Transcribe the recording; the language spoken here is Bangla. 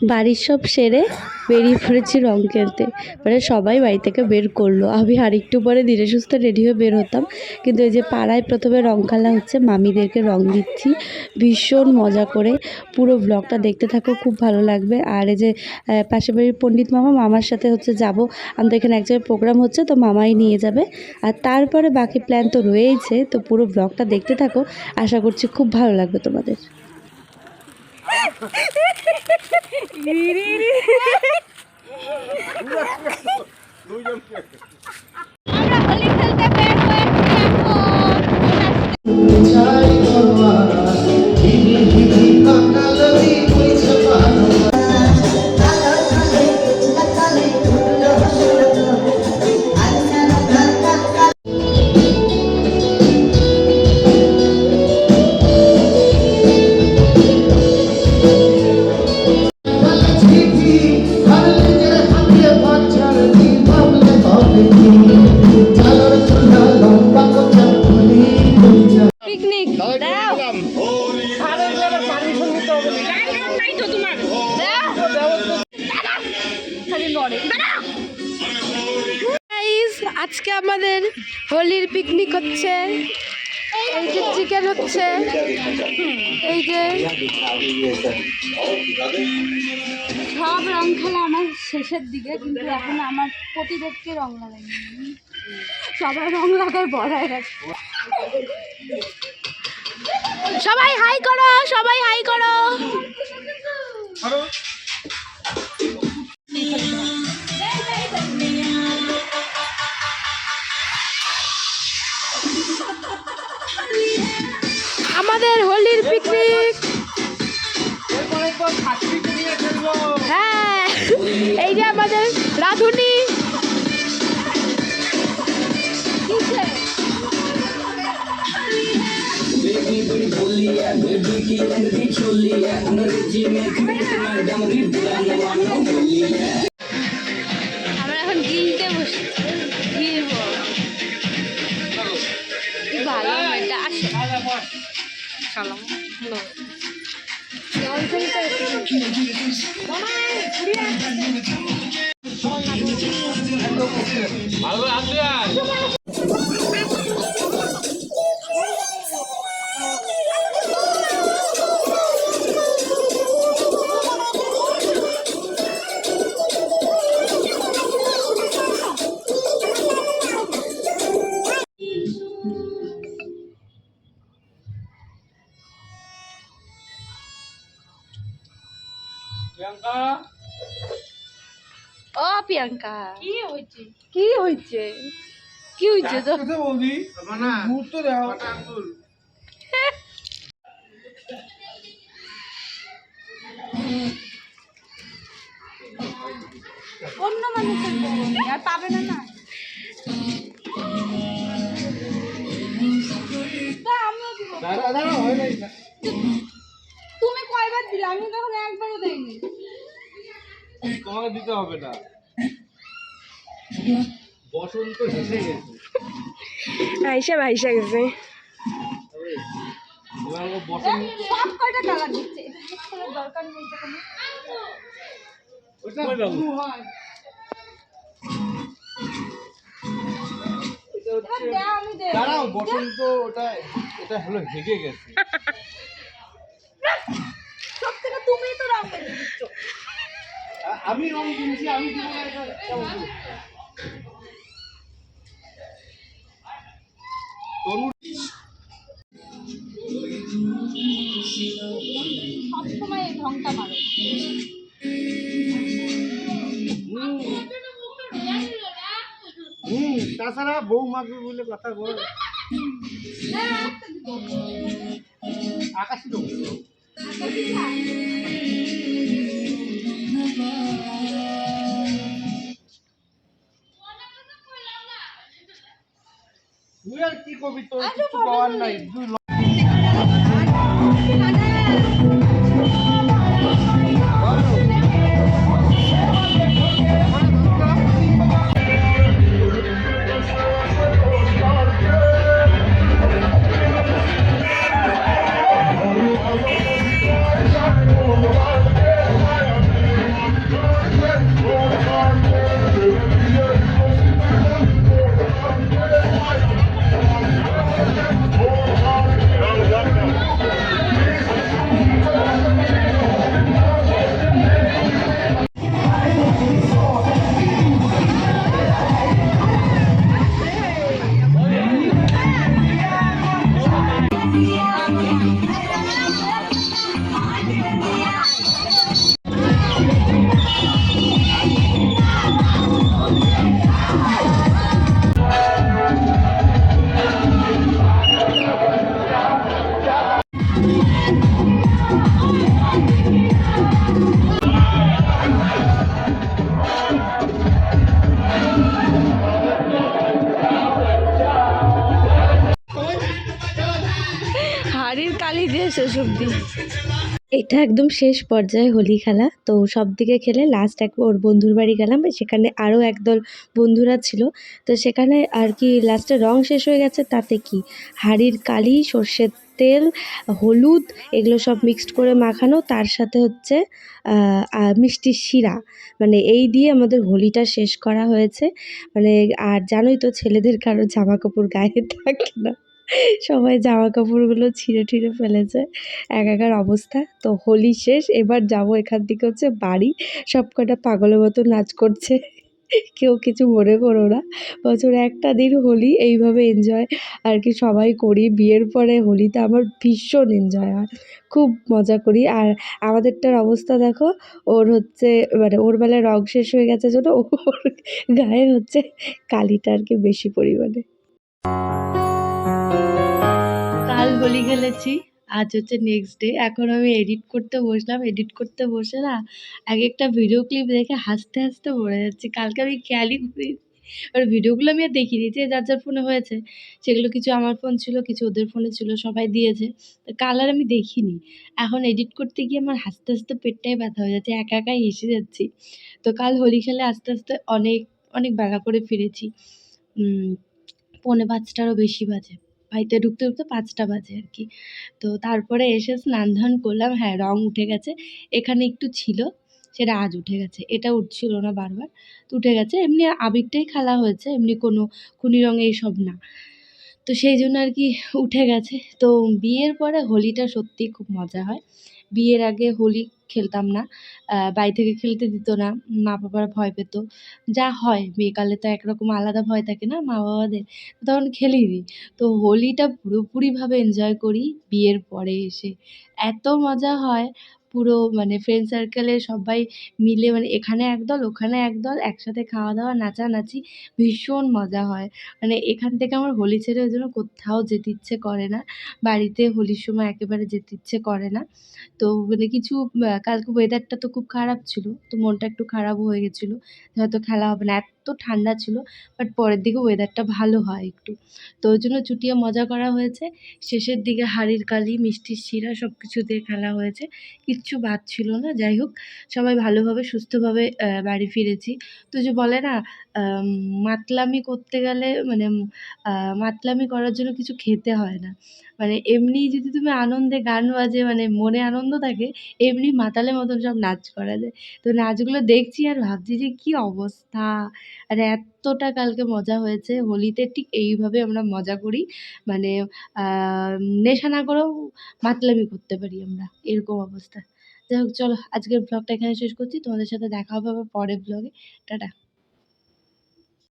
বাড়ির সব সেরে বেরিয়ে পড়েছি রং কিনতে। মানে সবাই বাড়ি থেকে বের করল। আমি আর একটু পরে ধীরে সুস্থ রেডি হয়ে বের হতাম। কিন্তু এই যে পাড়ায় প্রথমে রং খেলা হচ্ছে, মামিদেরকে রং দিচ্ছি। ভীষণ মজা করে পুরো ব্লগটা দেখতে থাকো, খুব ভালো লাগবে। আর এই যে পাশের বাড়ির পণ্ডিত মামা, মামার সাথে হচ্ছে যাব। আমাদের এখানে এক জায়গায় প্রোগ্রাম হচ্ছে, তো মামাই নিয়ে যাবে। আর তারপরে বাকি প্ল্যান তো রয়েইছে, তো পুরো ব্লগটা দেখতে থাকো। আশা করছি খুব ভালো লাগবে তোমাদের। আমরা পিকনিক হচ্ছে, এই যে চিকেন হচ্ছে, এই যে সব রং খেলা আমার শেষের দিকে, কিন্তু এখন আমার প্রতিদেবকে রং লাগাইনি সবাই রং লাগায় বড় রাখছে সবাই হাই করো, সবাই হ্যাঁ এই যে আমাদের রাধুনি। আমরা ও প্রিয়াঙ্কা। কি হয়েছে? কি হয়েছে? কি হয়েছে তো? অন্য মানুষের আর পাবে না না। তুমি কয়বার দিলে? আমি তখন একবারও দেইনি। তোমাকে দিতে হবে না। বসন্ত গেছে। আইসা ভাইসা গেছে। এবার ও বসন্ত সব কয়টা কালার দিচ্ছে? দরকার নেই তো দাঁড়াও ওটা এটা হলো হেগে গেছে। সব তো রং করে আমি রং কিনছি আমি সবসময় হুম তাছাড়া বউ মাগবে বলে কথা বল। আকাশ তো তুই আর কি করবি তোর কিছু পাওয়ার নাই? কালি শেষ এটা একদম শেষ পর্যায়ে হোলি খেলা। তো সব দিকে খেলে লাস্ট এক ওর বন্ধুর বাড়ি গেলাম সেখানে আরও একদল বন্ধুরা ছিল। তো সেখানে আর কি লাস্টে রং শেষ হয়ে গেছে, তাতে কি? হাঁড়ির কালি সর্ষের তেল, হলুদ, এগুলো সব মিক্সড করে মাখানো। তার সাথে হচ্ছে মিষ্টির শিরা। মানে এই দিয়ে আমাদের হোলিটা শেষ করা হয়েছে। মানে আর জানোই তো ছেলেদের কারও জামা কাপড় গায়ে থাকে না। সবাই জামা কাপড়গুলো ছিঁড়ে ঠিঁড়ে ফেলেছে। একাকার অবস্থা। তো হোলি শেষ। এবার যাব এখান থেকে হচ্ছে বাড়ি। সব কটা পাগলের মতো নাচ করছে। কেউ কিছু মনে করো না। বছরে একটা দিন হোলি, এইভাবে এনজয় আর কি সবাই করি। বিয়ের পরে হোলিতে আমার ভীষণ এনজয় হয়। খুব মজা করি। আর আমাদেরটার অবস্থা দেখো, ওর হচ্ছে মানে ওর বেলায় রং শেষ হয়ে গেছে জন্য ওর গায়ে হচ্ছে কালিটা আর কি বেশি পরিমাণে। কাল হোলি খেলেছি। আজ হচ্ছে নেক্সট ডে এখন আমি এডিট করতে বসলাম এডিট করতে বসে না এক একটা ভিডিও ক্লিপ দেখে হাসতে হাসতে মরে যাচ্ছি। কালকে আমি খেয়ালই করি আর ভিডিওগুলো আমি আর দেখিনি, যে যার যার ফোনে হয়েছে, সেগুলো কিছু আমার ফোন ছিল, কিছু ওদের ফোনে ছিল, সবাই দিয়েছে। তো কাল আর আমি দেখিনি। এখন এডিট করতে গিয়ে আমার হাসতে হাসতে পেটটাই ব্যথা হয়ে যাচ্ছে, একা একাই হেসে যাচ্ছি। তো কাল হোলি খেলে আস্তে আস্তে অনেক অনেক বেলা করে ফিরেছি। পৌনে পাঁচটারও বেশি বাজে। বাড়িতে ঢুকতে ঢুকতে পাঁচটা বাজে আর কি। তো তারপরে এসে স্নান ধান করলাম হ্যাঁ রং উঠে গেছে। এখানে একটু ছিল, সেটা আজ উঠে গেছে। এটা উঠছিল না বারবার, তো উঠে গেছে। এমনি আবিরটাই খেলা হয়েছে, এমনি কোনো খুনি রং এইসব না। তো সেই জন্য আর কি উঠে গেছে। তো বিয়ের পরে হোলিটা সত্যিই খুব মজা হয়। বিয়ের আগে হোলি খেলতাম না। বাড়ি থেকে খেলতে দিত না। মা বাবারা ভয় পেত। যা হয়, বিকালে তো একরকম আলাদা ভয় থাকে না মা বাবাদের? তখন খেলিনি তো হোলিটা পুরোপুরিভাবে এনজয় করি বিয়ের পরে এসে। এত মজা হয়। পুরো মানে ফ্রেন্ড সার্কেলে সবাই মিলে মানে এখানে একদল ওখানে একদল একসাথে খাওয়া দাওয়া, নাচানাচি, ভীষণ মজা হয়। মানে এখান থেকে আমার হোলি ছেড়ে ওই জন্য কোথাও যেতে ইচ্ছে করে না। বাড়িতে হোলির সময় একেবারে যেতে ইচ্ছে করে না। তো মানে কিছু কালকে ওয়েদারটা তো খুব খারাপ ছিল, তো মনটা একটু খারাপও হয়ে গেছিল। হয়তো খেলা হবে না। এত ঠান্ডা ছিল বাট পরের দিকে ওয়েদারটা ভালো হয় একটু। তো ওই জন্য চুটিয়ে মজা করা হয়েছে। শেষের দিকে হাড়ির কালি, মিষ্টির শিরা সব কিছু দিয়ে খেলা হয়েছে। কিচ্ছু বাদ ছিল না। যাই হোক, সবাই ভালোভাবে, সুস্থভাবে বাড়ি ফিরেছি। তো যে বলে না মাতলামি করতে গেলে মানে মাতলামি করার জন্য কিছু খেতে হয় না। মানে এমনি যদি তুমি আনন্দে গান বাজে মানে মনে আনন্দ থাকে, এমনি মাতালের মতন সব নাচ করা যায়। তো নাচগুলো দেখছি আর ভাবছি যে কী অবস্থা? আর এতটা কালকে মজা হয়েছে। হোলিতে ঠিক এইভাবে আমরা মজা করি। মানে নেশা না করেও মাতলামি করতে পারি আমরা। এরকম অবস্থা। যাই হোক, চলো আজকের ব্লগটা এখানে শেষ করছি। তোমাদের সাথে দেখা হবে আবার পরের ব্লগে। টাটা।